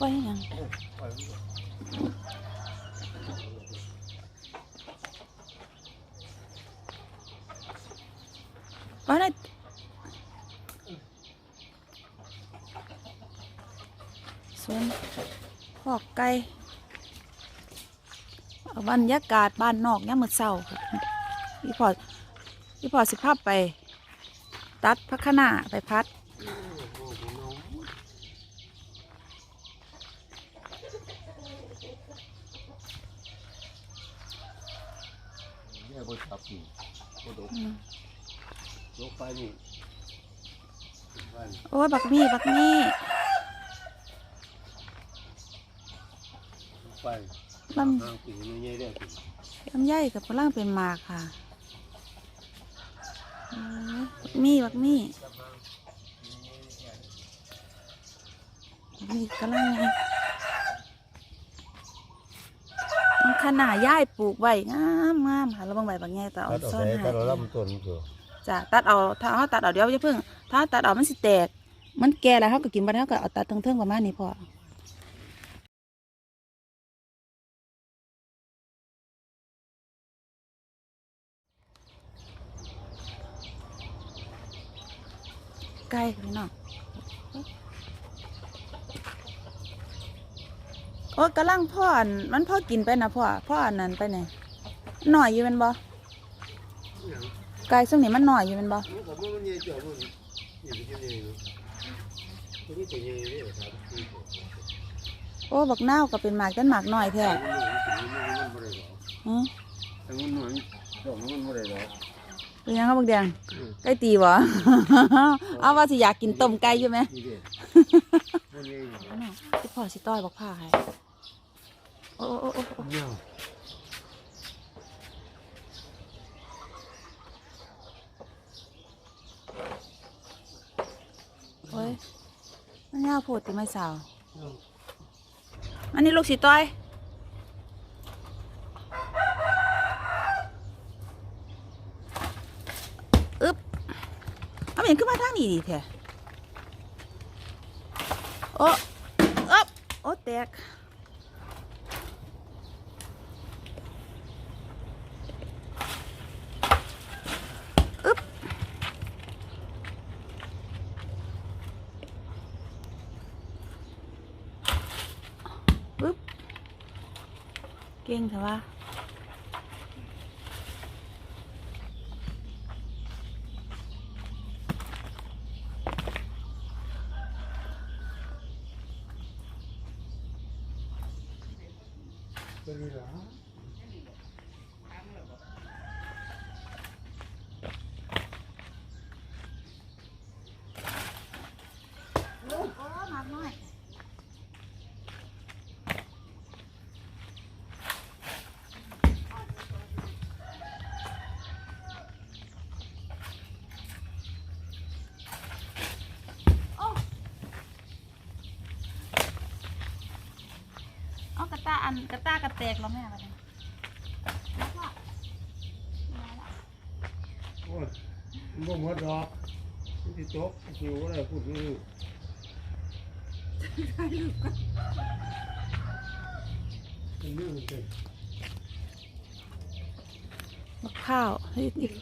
ปยังปล่อยมันปล่อยได้สวนพอกไก่บรรยากาศบ้านนอกยามมื้อเช้าค่ะพี่พอพี่พอสิพาไป ตัดพักขนาไปพัด เนี่ยบนตับนี่บนดกอืมยกไปนี่ไปนี่โอ้ยบักมี่บักมี่ไปลำทางปีนี้ใหญ่ได้ปีลำไยกับพลังเป็นหมากค่ะโอ้ยบักมี่บักมี่บักมี่กำลังไงมัน ขนาดย่ายปลูกไว้งามงามค่ะแล้วบางใบางแง่แต่เอาตัดออกซ่อนไปให้ตัดเอาลำต้นอยู่จ้ะตัดเอาถ้าเขาตัดเอาเดี๋ยวจะเพิ่ง ถ้าตัดเอามันสิแตก มันแก่แล้วเขาก็กินไปแล้วก็เอาตัดทั้งเทิงๆประมาณนี้พอไก่พี่น้อง โอ้กำลังพ่ออันมันพ่อกินไปนะพ่อพ่ออันนั้นไปไหนหน่อยอยู่แมันบ่ไก่ช่วงนี้มันหน่อยอยู่แมันบ่มันก็มันใหญ่เจ้ามันนี่เป็นยังไงเนาะตัวนี้ตัวใหญ่เลยครับโอ้บักนาวก็เป็นหมากกันหมากหน่อยแท้มันมันบ่ได้หรอกอือแต่มันหน่อยดอกมันบ่ได้หรอกเป็นยังครับบักแดงไก่ตีบ่เอาว่าสิอยากกินต้มไก่อยู่ไหมนี่เด้มันใหญ่อยู่ที่พ่อสิต้อยบักผ้าให้ โอ้โอ้โอ้โอ้ยมันยาวโพดติไม่สาว อันนี้ลูกสิต้อย อึ๊บ เอาเห็นขึ้นมาทางนี้ดิแท้โอ้ อึ๊บ โอ้แตก เก่งใช่ปะเป็นนี่ล่ะ โอ้หมากน้อยเอากระตาอันกระตากระแตกแล้วแม่มาเลยโอ้ยมันบ่หมดดอกมันสิตกสิว่าได้พูดนี่เป็นเรื่องเต็มมะพร้าวเฮ้ยอีก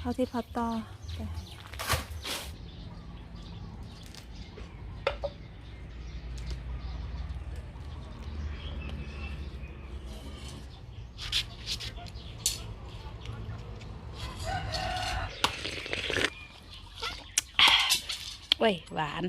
ข้าวที่พัดต่อไป ว้ยหวาน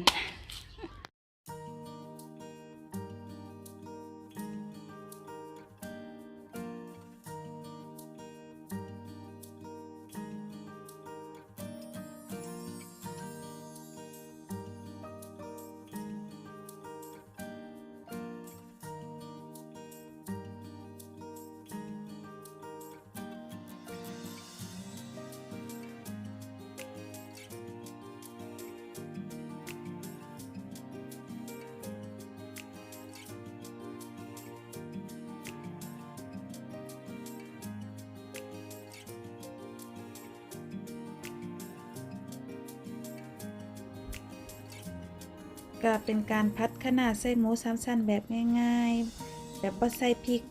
ก็เป็นการพัดขนาดใส่หมูสามชั้นแบบง่ายๆ แบบบ่ใส่พริก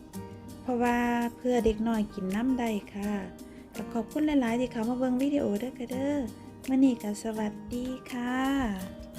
เพราะว่าเพื่อเด็กน้อยกินน้ำได้ค่ะก็ขอบคุณหลายๆ ที่เข้ามาเบิ่งวิดีโอเด้อค่ะเด้อมื้อนี้ก็สวัสดีค่ะ